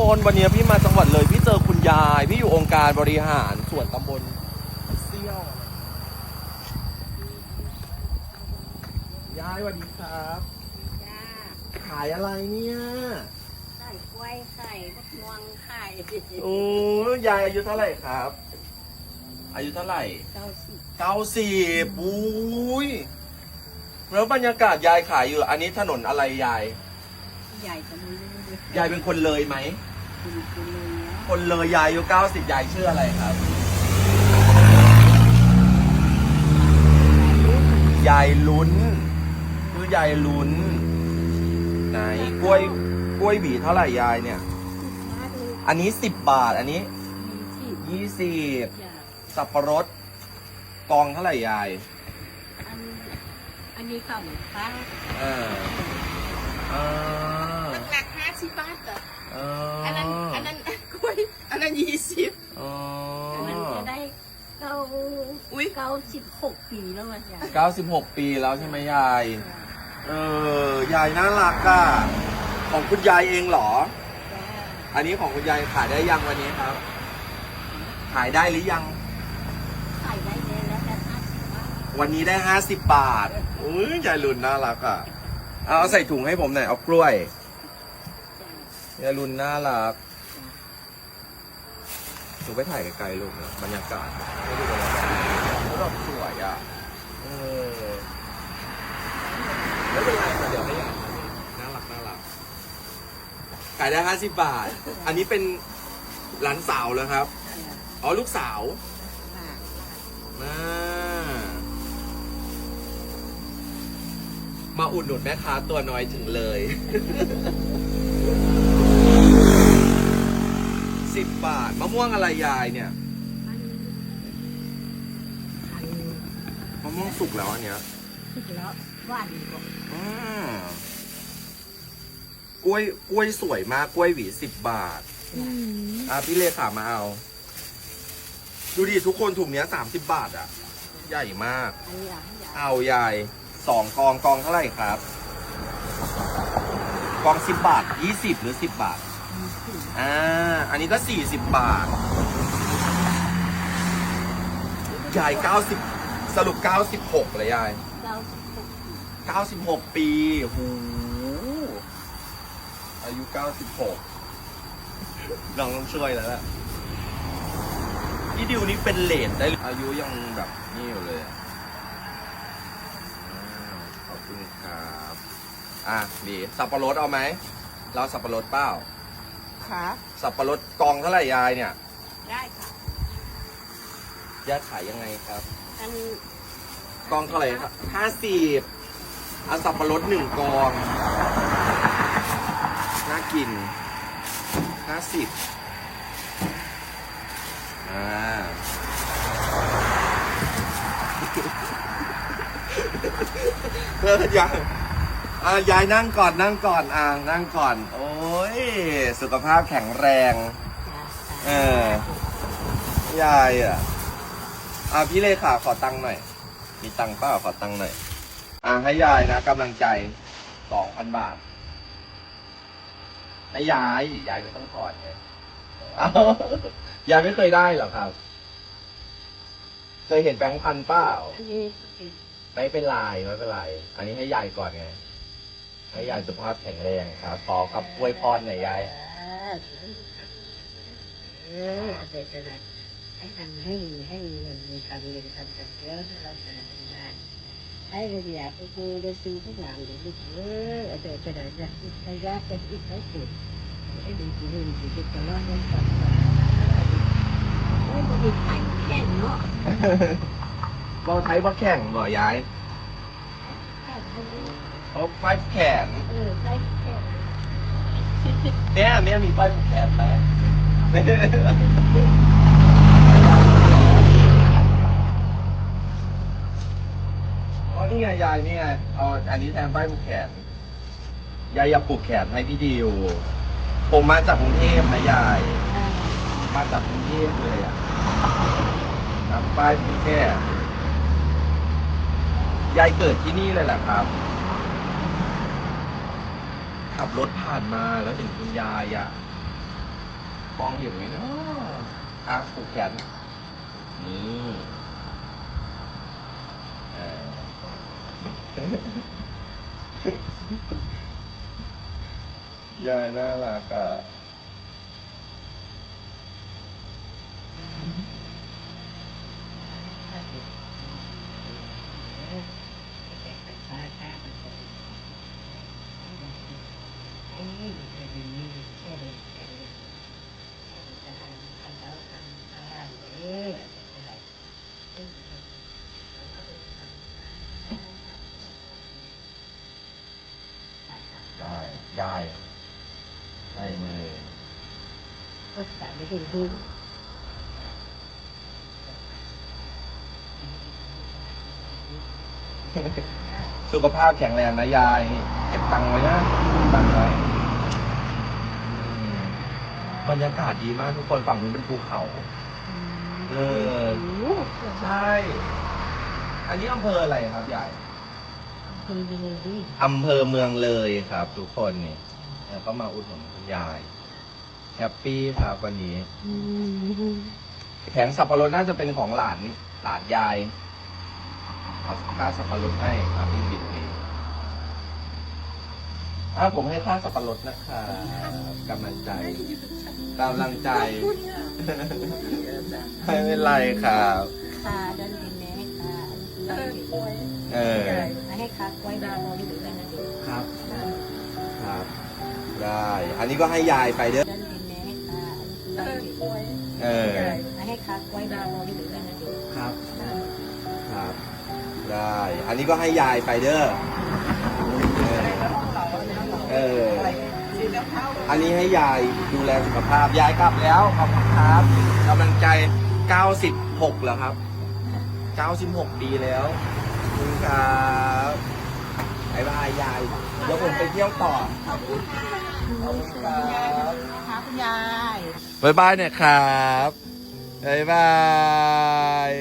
คนวันนี้พี่มาจังหวัดเลยพี่เจอคุณยาย พี่อยู่องค์การบริหารส่วนตำบลเซี่ยวยายสวัสดีครับ จ้าขายอะไรเนี่ยไข่กล้วยไข่มะม่วงไข่โอ้ยายอายุเท่าไหร่ครับ อายุเท่าไหร่เก้าสิบเก้าสิบอุ้ยแล้วบรรยากาศยายขายอยู่ อันนี้ถนนอะไรยาย ใหญ่จะไม่รู้เลยยายเป็นคนเลยไหม คุณคุณเลยนะคนเลยยายอายุเก้าสิบยายชื่ออะไรครับ ยายลุ้นคือยายลุ้น ไหนกล้วยกล้วยหวีเท่าไหร่ยายเนี่ยมาดูอันนี้สิบบาท อันนี้ที่ยี่สิบจ้าสับปะรดกองเท่าไหร่ยาย อันอันนี้ข้าวหมูข้าวอ่าอ่าหลักห้าสิบบาทเหรอ ยี่สิบอ๋อมันจะได้เก้าอุ๊ยเก้าสิบหกปีแล้วมันจ้ะเก้าสิบหกปีแล้วใช่ไหมยาย เออยายน่ารักอะของคุณยายเองเหรอจ้าอันนี้ของคุณยายขายได้ยังวันนี้ครับ ขายได้หรือยังไข่ได้เลยแล้วแต่ห้าสิบบาทวันนี้ได้ห้าสิบบาทอุ้ยยายรุนน่ารักอะเอาเอาใส่ถุงให้ผมหน่อยเอากล้วยจ้ายายรุนน่ารัก ถูกไปถ่ายไกลๆลูกนะบรรยากาศให้ดูบรรยากาศแล้วแบบสวยอะเออไม่เป็นไรค่ะเดี๋ยวให้ยายทำเองน่ารักน่ารักขายได้ห้าสิบบาท อันนี้เป็นหลานสาวเลยครับ อ๋อลูกสาวจ้ามามาอุดหนุนแม่ค้าตัวน้อยถึงเลย สิบบาท มะม่วงอะไรยายเนี่ยอันอันมะม่วงสุกแล้วอันเนี้ยสุดแล้วหวานกว่าอ่ากล้วยกล้วยสวยมากกล้วยหวีสิบบาท อะพี่เลขามาเอา ดูดิทุกคนถุงเนี้ยสามสิบบาทอะ ใหญ่มาก อันนี้อะอยากเอายายสองกองกองเท่าไหร่ครับ กองสิบบาทยี่สิบหรือสิบบาทมีสิ่ง อ่า อันนี้ก็สี่สิบบาท ยายเก้าสิบสรุปเก้าสิบหกเลยยายเก้าสิบหกปีเก้าสิบหกปีหู อายุเก้าสิบหกลองต้องช่วยแล้วล่ะพี่ดิวนี่เป็นเลดได้เลยอายุยังแบบนี่อยู่เลยอะอ้าวขอบคุณครับ อะดีสับปะรดเอาไหม เราสับปะรดเปล่า ขาสับปะรดกองเท่าไหร่ยายเนี่ยได้ค่ะยายขายยังไงครับอันกองเท่าไหร่ครับห้าสิบเอาสับปะรดหนึ่งกองน่ากินห้าสิบอ่าเออยาย อ่ายายนั่งก่อนนั่งก่อนอ่านั่งก่อน โอ้ย สุขภาพแข็งแรง เออยายอะอ่าพี่เลขาขอตังค์หน่อย มีตังค์เปล่าขอตังค์หน่อย อ่าให้ยายนะกำลังใจสองพันบาทให้ยายยายไม่ต้องถอนไงเอ้ายายไม่เคยได้เหรอครับ เคยเห็นแบงค์พันเปล่าอันนี้ไม่เป็นไรไม่เป็นไร อันนี้ให้ยายก่อนไง ให้ยายสุขภาพแข็งแรงครับขอกับกล้วยพรหน่อยยายเออเด็กจะให้ทำให้ให้เงินมีการเรียนทำกันเยอะเราจะทำงานให้เราอยากไปดูได้ซื้อทุกอย่างเลยลูกเออเด็กจะได้จะใช้ยากจะอีกใช้สุดไอ้ดีที่เรียนที่จะจะรอดยังต่อไม่ได้ขายแค่เนาะเราใช้ว่าแข็งเหรอยาย เขาไฟแขนเออใช้แค่เนี่ยเนี่ยมีป้ายผูกแขนไหมอ๋อนี่ไงยายนี่ไงเอาอันนี้แทนป้ายผูกแขนยายอย่าผูกแขนให้พี่ดิวผมมาจากกรุงเทพนะยายมาจากกรุงเทพเลยอะทำป้ายผูกแขนยายเกิดที่นี่เลยแหละครับ ขับรถผ่านมาแล้วเห็นคุณยายอะมองเห็นไหมเนาะอะผูกแขนนี่เออยายน่ารักอะ ได้ได้ได้เลย ก็แต่ไม่ได้ดูสุขภาพแข็งแรงนะยาย เก็บตังค์ไว้นะเก็บตังค์ไว้อืมบรรยากาศดีมากทุกคนฝั่งนู้นเป็นภูเขา เออ ใช่ อันนี้อำเภออะไรครับยายคือยังไงดิอำเภอเมืองเลยครับ ทุกคนนี่แล้วก็มาอุดหนุนคุณยาย แฮปปี้ครับวันนี้แผงสับปะรดน่าจะเป็นของหลานหลานยายเอาค่าสับปะรดให้ครับพี่บิดเองอะผมให้ค่าสับปะรดนะคะกำลังใจกำลังใจ ไม่เป็นไรครับ ค่ะดันเป็นแม่ค่ะเออโอ้ยเออ ให้คักไว้ดาวอยู่ด้วยกันนะเด็กครับ ครับ ได้ อันนี้ก็ให้ยายไปเด้อ ดัน เออ ให้คักไว้ดาวอยู่ด้วยกันนะ ครับ ครับ ได้ อันนี้ก็ให้ยายไปเด้อเออเออ อันนี้ให้ยายดูแลสุขภาพ ยายกลับแล้ว ขอบคุณครับกำลังใจ 96แล้วครับ 96 ปีแล้วขอบคุณครับบายบายยาย เดี๋ยวผมไปเที่ยวต่อขอบคุณครับค่ะคุณยายบายบายเน่ยครับบายบาย